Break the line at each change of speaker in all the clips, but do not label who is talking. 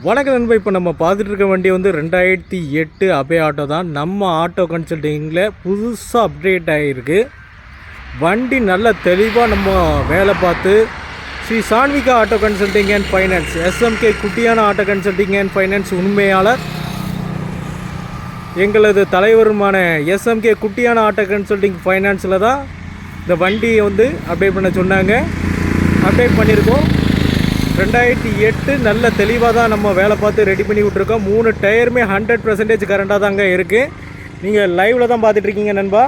வணக்கம் நண்பா இப்போ நம்ம பார்த்துட்டு இருக்க வண்டி வந்து ரெண்டாயிரத்தி எட்டு அபே ஆட்டோ தான். நம்ம ஆட்டோ கன்சல்டிங்கில் புதுசாக அப்டேட் ஆகிருக்கு வண்டி நல்ல தெளிவாக நம்ம வேலை பார்த்து Sri Sanvika auto consulting and finance SMK குட்டியான ஆட்டோ கன்சல்டிங் அண்ட் ஃபைனான்ஸ் உண்மையாளர் எங்களது தலைவருமான எஸ்எம்கே குட்டியான ஆட்டோ கன்சல்டிங் ஃபைனான்ஸில் தான் இந்த வண்டியை வந்து அப்டேட் பண்ண சொன்னாங்க. அப்டேட் பண்ணியிருக்கோம். ரெண்டாயிரத்தி எட்டு நல்ல தெளிவாக தான் நம்ம வேலை பார்த்து ரெடி பண்ணி விட்ருக்கோம் மூணு டயருமே ஹண்ட்ரட் பர்சன்டேஜ் கரண்டாக தாங்க இருக்குது நீங்கள் லைவில் தான் பார்த்துட்ருக்கீங்க நண்பா.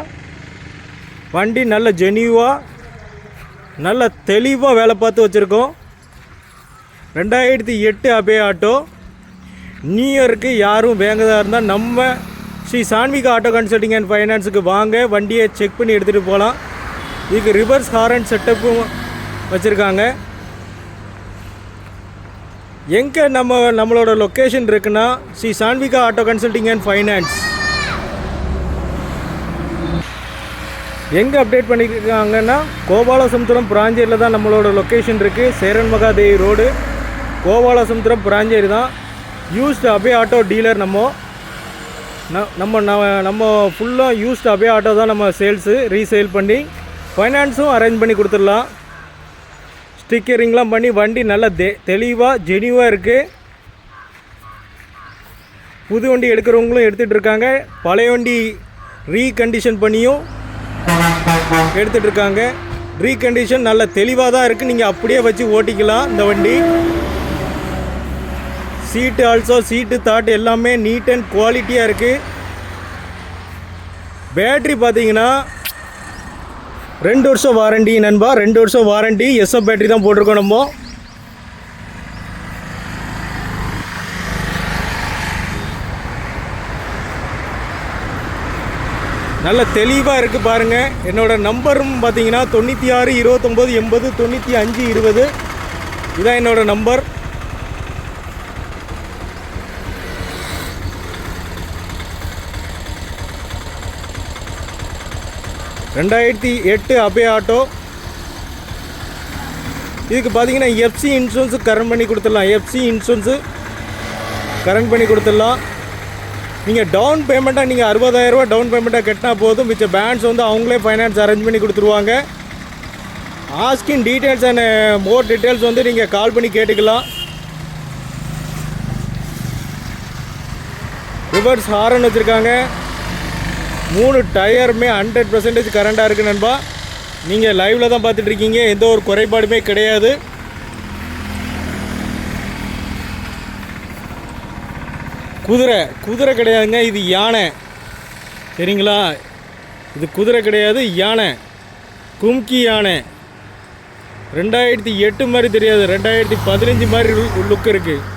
வண்டி நல்ல ஜெனியூவாக நல்ல தெளிவாக வேலை பார்த்து வச்சுருக்கோம். ரெண்டாயிரத்தி எட்டு அபே ஆட்டோ. நியூ இயருக்கு யாரும் வேங்கதாக இருந்தால் நம்ம Shri Sanvika auto consulting and ஃபைனான்ஸுக்கு வாங்க வண்டியை செக் பண்ணி எடுத்துகிட்டு போகலாம் இதுக்கு ரிவர்ஸ் ஹாரன் செட்டப்பும் வச்சுருக்காங்க. எங்கே நம்ம நம்மளோட லொக்கேஷன் இருக்குன்னா Shri Sanvika auto consulting and finance எங்கே அப்டேட் பண்ணியிருக்காங்கன்னா கோபாலசமுத்திரம் பிராஞ்சேரியில் தான் நம்மளோட லொக்கேஷன் இருக்குது சேரன் மகாதேவி ரோடு கோபாலசமுத்திரம் பிராஞ்சேரி தான். யூஸ்டு அபே ஆட்டோ டீலர் நம்ம. ந- நம்ம நம்ம ஃபுல்லாக யூஸ்டு அபே ஆட்டோ தான் நம்ம சேல்ஸு ரீசேல் பண்ணி ஃபைனான்ஸும் அரேஞ்ச் பண்ணி கொடுத்துடலாம். ஸ்டிக்கரிங்லாம் பண்ணி வண்டி நல்லா தெ தெளிவாக ஜெனியூவாக இருக்குது புது வண்டி எடுக்கிறவங்களும் எடுத்துகிட்டு இருக்காங்க. பழைய வண்டி ரீகண்டிஷன் பண்ணியும் எடுத்துகிட்டு இருக்காங்க. ரீகண்டிஷன் நல்ல தெளிவாக தான் இருக்குது நீங்கள் அப்படியே வச்சு ஓட்டிக்கலாம் இந்த வண்டி. சீட்டு ஆல்சோ சீட்டு தாட் எல்லாமே நீட் அண்ட் குவாலிட்டியாக இருக்குது பேட்ரி பார்த்தீங்கன்னா ரெண்டு வருஷம் வாரண்டி நண்பா ரெண்டு வருஷம் வாரண்டி. எஸ்எம் பேட்டரி தான் போட்டிருக்கோம் நம்ம. நல்ல தெளிவாக இருக்குது பாருங்கள் என்னோடய நம்பரும் பார்த்தீங்கன்னா தொண்ணூற்றி ஆறு இருபத்தொம்போது எண்பது தொண்ணூற்றி அஞ்சு இருபது. இதான் என்னோடய நம்பர் ரெண்டாயிரத்தி எட்டு அபே ஆட்டோ. இதுக்கு பார்த்தீங்கன்னா எஃப்சி இன்சூரன்ஸு கரண்ட் பண்ணி கொடுத்துடலாம். எஃப்சி இன்சூரன்ஸு கரண்ட் பண்ணி கொடுத்துடலாம். நீங்கள் டவுன் பேமெண்ட்டாக நீங்கள் அறுபதாயிரரூவா டவுன் பேமெண்ட்டாக கட்டினா போதும். மிச்ச பேங்க்ஸ் வந்து அவங்களே ஃபைனான்ஸ் அரேஞ்ச் பண்ணி கொடுத்துருவாங்க. Asking details and more details வந்து நீங்கள் கால் பண்ணி கேட்டுக்கலாம். ரிவர்ஸ் ஹாரன் வச்சுருக்காங்க. மூணு டயருமே ஹண்ட்ரட் பர்சன்டேஜ் கரண்டாக இருக்குது நண்பா. நீங்கள் லைவில் தான் பார்த்துட்ருக்கீங்க எந்த ஒரு குறைபாடுமே கிடையாது. குதிரை குதிரை கிடையாதுங்க. இது யானை. சரிங்களா? இது குதிரை கிடையாது யானை. கும்கி யானை. ரெண்டாயிரத்தி எட்டு மாதிரி தெரியாது. ரெண்டாயிரத்தி பதினஞ்சு மாதிரி லுக் இருக்குது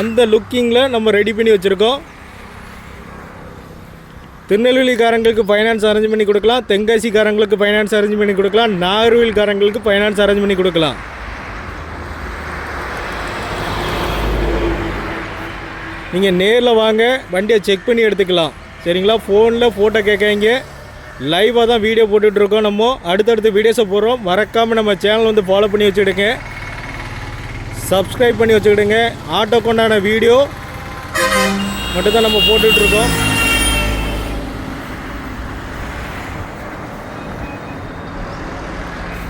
அந்த லுக்கிங்கில் நம்ம ரெடி பண்ணி வச்சுருக்கோம். திருநெல்வேலிக்காரங்களுக்கு ஃபைனான்ஸ் அரேஞ்ச் பண்ணி கொடுக்கலாம். தென்காசிக்காரங்களுக்கு ஃபைனான்ஸ் அரேஞ்ச் பண்ணி கொடுக்கலாம். நாகர்கோவில்காரங்களுக்கு ஃபைனான்ஸ் அரேஞ்ச் பண்ணி கொடுக்கலாம். நீங்கள் நேரில் வாங்க வண்டியை செக் பண்ணி எடுத்துக்கலாம். சரிங்களா? ஃபோனில் ஃபோட்டோ கேட்காங்க லைவாக தான் வீடியோ போட்டுட்ருக்கோம் நம்ம. அடுத்தடுத்து வீடியோஸை போடுறோம். மறக்காமல் நம்ம சேனல் வந்து ஃபாலோ பண்ணி வச்சுக்கிடுங்க. சப்ஸ்கிரைப் பண்ணி வச்சுக்கிடுங்க. ஆட்டோ கொண்டான வீடியோ மட்டும்தான் நம்ம போட்டுட்ருக்கோம்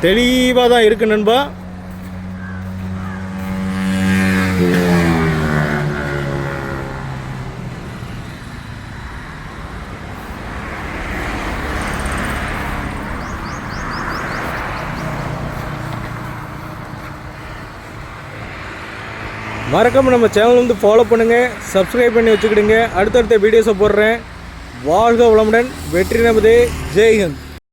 தெளிவாக தான் இருக்கு நண்பா. மறக்காம நம்ம சேனல் வந்து ஃபாலோ பண்ணுங்கள் சப்ஸ்கிரைப் பண்ணி வச்சுக்கிடுங்க. அடுத்தடுத்த வீடியோஸை போடுறேன். வாழ்க வளமுடன் வெற்றி நமதே ஜெய்ஹிந்த்